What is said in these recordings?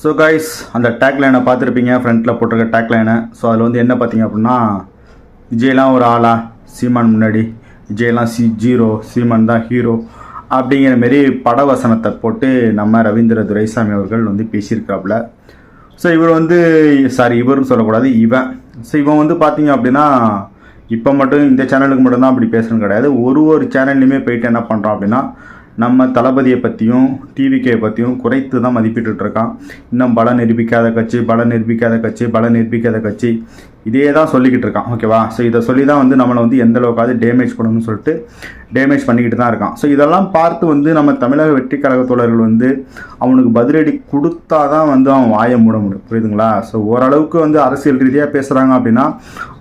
So guys அந்த take லைனை பார்த்துருப்பீங்க. ஃப்ரண்ட்டில் போட்டிருக்க டேக் லைனை ஸோ அதில் வந்து என்ன பார்த்தீங்க அப்படின்னா விஜய்லாம் ஒரு ஆளா? சீமான் முன்னாடி. விஜய்லாம் சி ஜீரோ. சீமான் தான் ஹீரோ அப்படிங்கிற மாரி பட வசனத்தை போட்டு நம்ம ரவீந்திர துரைசாமி அவர்கள் வந்து பேசியிருக்காப்புல. ஸோ இவர் வந்து சாரி இவர்னு சொல்லக்கூடாது இவன். ஸோ இவன் வந்து பார்த்தீங்க அப்படின்னா இப்போ மட்டும் இந்த சேனலுக்கு மட்டும்தான் அப்படி பேசணும் கிடையாது. ஒரு ஒரு சேனல்லையுமே போயிட்டு என்ன பண்ணுறான் அப்படின்னா நம்ம தளபதியை பற்றியும் டிவிகே பற்றியும் குறைத்து தான் மதிப்பிட்டுருக்கான் இன்னும் பல நிரூபிக்காத கட்சி பல நிரூபிக்காத கட்சி பல நிரூபிக்காத கட்சி. இதே தான் சொல்லிக்கிட்டு இருக்கான் ஓகேவா ஸோ இதை சொல்லி தான் வந்து நம்மளை வந்து எந்த அளவுக்காவது டேமேஜ் பண்ணணும்னு சொல்லிட்டு டேமேஜ் பண்ணிக்கிட்டு தான் இருக்கான். ஸோ இதெல்லாம் பார்த்து வந்து நம்ம தமிழக வெற்றி கழக தோழர்கள் வந்து அவனுக்கு பதிலடி கொடுத்தா தான் வந்து அவன் வாயை மூட முடியும். புரியுதுங்களா? ஸோ ஓரளவுக்கு வந்து அரசியல் ரீதியாக பேசுகிறாங்க அப்படின்னா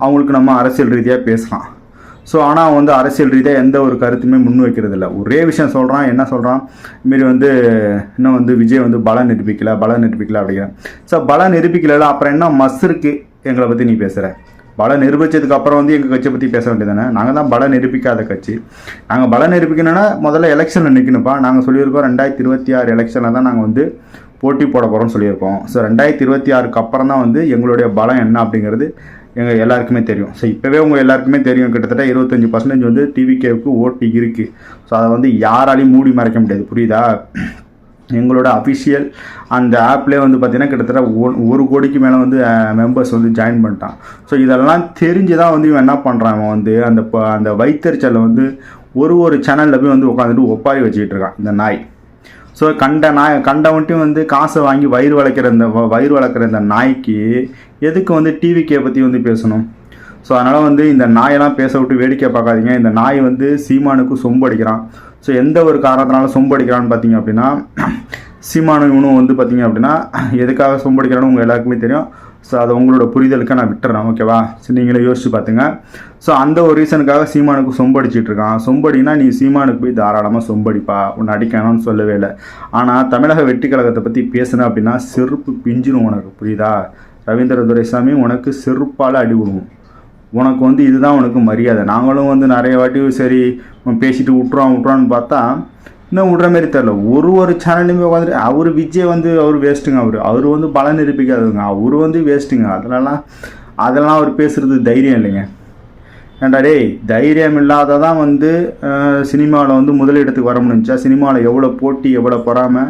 அவங்களுக்கு நம்ம அரசியல் ரீதியாக பேசலாம். ஸோ ஆனால் வந்து அரசியல் ரீதியாக எந்த ஒரு கருத்துமே முன் வைக்கிறது இல்லை ஒரே விஷயம் சொல்கிறான் என்ன சொல்கிறான் இதுமாரி வந்து இன்னும் வந்து விஜய் வந்து பலம் நிரூபிக்கல பலம் நிரூபிக்கல அப்படிங்கிற ஸோ பலம் நிரூபிக்கல அப்புறம் என்ன மஸ் இருக்கு? எங்களை பற்றி நீ பேசுகிற பலம் நிரூபித்ததுக்கு அப்புறம் வந்து எங்கள் கட்சியை பற்றி பேச வேண்டியதானே நாங்கள் தான் பலம் நிரூபிக்காத கட்சி. நாங்கள் பலம் நிரூபிக்கணும்னா முதல்ல எலெக்ஷனில் நிற்கணும்ப்பா நாங்கள் சொல்லியிருக்கோம் ரெண்டாயிரத்தி இருபத்தி ஆறு எலெக்ஷனில் தான் நாங்கள் வந்து போட்டி போட போகிறோம்னு சொல்லியிருக்கோம். ஸோ ரெண்டாயிரத்தி இருபத்தி ஆறுக்கு அப்புறம் தான் வந்து எங்களுடைய பலம் என்ன அப்படிங்கிறது எங்கள் எல்லாருக்குமே தெரியும். ஸோ இப்போவே உங்கள் எல்லாருக்குமே தெரியும். கிட்டத்தட்ட இருபத்தஞ்சி பர்சன்டேஜ் வந்து டிவிகேவுக்கு ஓட்டு இருக்குது ஸோ அதை வந்து யாராலையும் மூடி மறைக்க முடியாது. புரியுதா? எங்களோட அஃபிஷியல் அந்த ஆப்லேயே வந்து பார்த்தீங்கன்னா கிட்டத்தட்ட ஒ- ஒரு கோடிக்கு மேலே வந்து மெம்பர்ஸ் வந்து ஜாயின் பண்ணிட்டான். ஸோ இதெல்லாம் தெரிஞ்சு தான் வந்து இவன் என்ன பண்ணுறான் அவன் வந்து அந்த ப- அந்த வைத்தறிச்சலை வந்து ஒரு ஒரு சேனலில் போய் வந்து உட்காந்துட்டு ஒப்பாரி வச்சுக்கிட்டு இருக்கான். இந்த நாய். ஸோ கண்ட நாய் கண்டவன்ட்டையும் வந்து காசை வாங்கி வயிறு வளர்க்குற இந்த வ- வயிறு வளர்க்குற இந்த நாய்க்கு எதுக்கு வந்து டிவிக்கே பற்றி வந்து பேசணும்? ஸோ அதனால் வந்து இந்த நாயெல்லாம் பேச விட்டு வேடிக்கை பார்க்காதீங்க. இந்த நாய் வந்து சீமானுக்கு சொம்பு அடிக்கிறான். ஸோ எந்த ஒரு காரணத்தினால சொம்பு அடிக்கிறான்னு பார்த்தீங்க அப்படின்னா சீமானு இவனும் வந்து பார்த்தீங்க அப்படின்னா எதுக்காக சொம்பு அடிக்கிறான்னு உங்கள் எல்லாருக்குமே தெரியும். ஸோ அதை உங்களோட புரிதலுக்கு நான் விட்டுறேன் ஓகேவா ஸோ நீங்களே யோசிச்சு பார்த்துங்க ஸோ அந்த ஒரு ரீசனுக்காக சீமானுக்கு சொம்படிச்சிட்டு இருக்கான். சொம்படினா நீ சீமானுக்கு போய் தாராளமாக சொம்படிப்பா. உன்னை அடிக்கணும்னு சொல்லவே இல்லை. ஆனால் தமிழக வெற்றி கழகத்தை பற்றி பேசுனேன் அப்படின்னா செருப்பு பிஞ்சிடும் உனக்கு புரியுதா? ரவீந்திர துரைசாமி உனக்கு செருப்பால் அடி விடுவோம் உனக்கு வந்து இதுதான் உனக்கு மரியாதை நாங்களும் வந்து நிறைய வாட்டி சரி பேசிட்டு விட்றோம் விட்றோன்னு பார்த்தா இன்னும் விட்ற மாதிரி தெரில ஒரு ஒரு சேனல்லையுமே உட்காந்துட்டு அவர் விஜய் வந்து அவர் வேஸ்ட்டுங்க அவர். அவர் வந்து பலன் நிரூபிக்காதவங்க அவர் வந்து வேஸ்ட்டுங்க. அதெல்லாம் அதெல்லாம் அவர் பேசுகிறது தைரியம் இல்லைங்க. ஏன்டா டேய் தைரியம் இல்லாததான் வந்து சினிமாவில் வந்து முதலிடத்துக்கு வர முடிஞ்சா சினிமாவில் எவ்வளோ போட்டி எவ்வளோ பொறாமை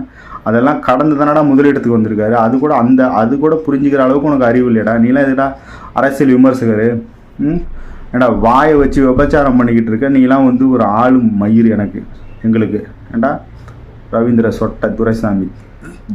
அதெல்லாம் கடந்து தானடா முதலிடத்துக்கு வந்திருக்காரு. அது கூட அந்த அது கூட புரிஞ்சுக்கிற அளவுக்கு உனக்கு அறிவு இல்லையடா. நீலாம் இதுடா அரசியல் விமர்சகர்? ம்? ஏண்டா வாயை வச்சு விபச்சாரம் பண்ணிக்கிட்டு இருக்க. நீலாம் வந்து ஒரு ஆளும் மயிர் எனக்கு. எங்களுக்கு. ஏண்டா? ரவீந்திர சொட்ட துரைசாமி.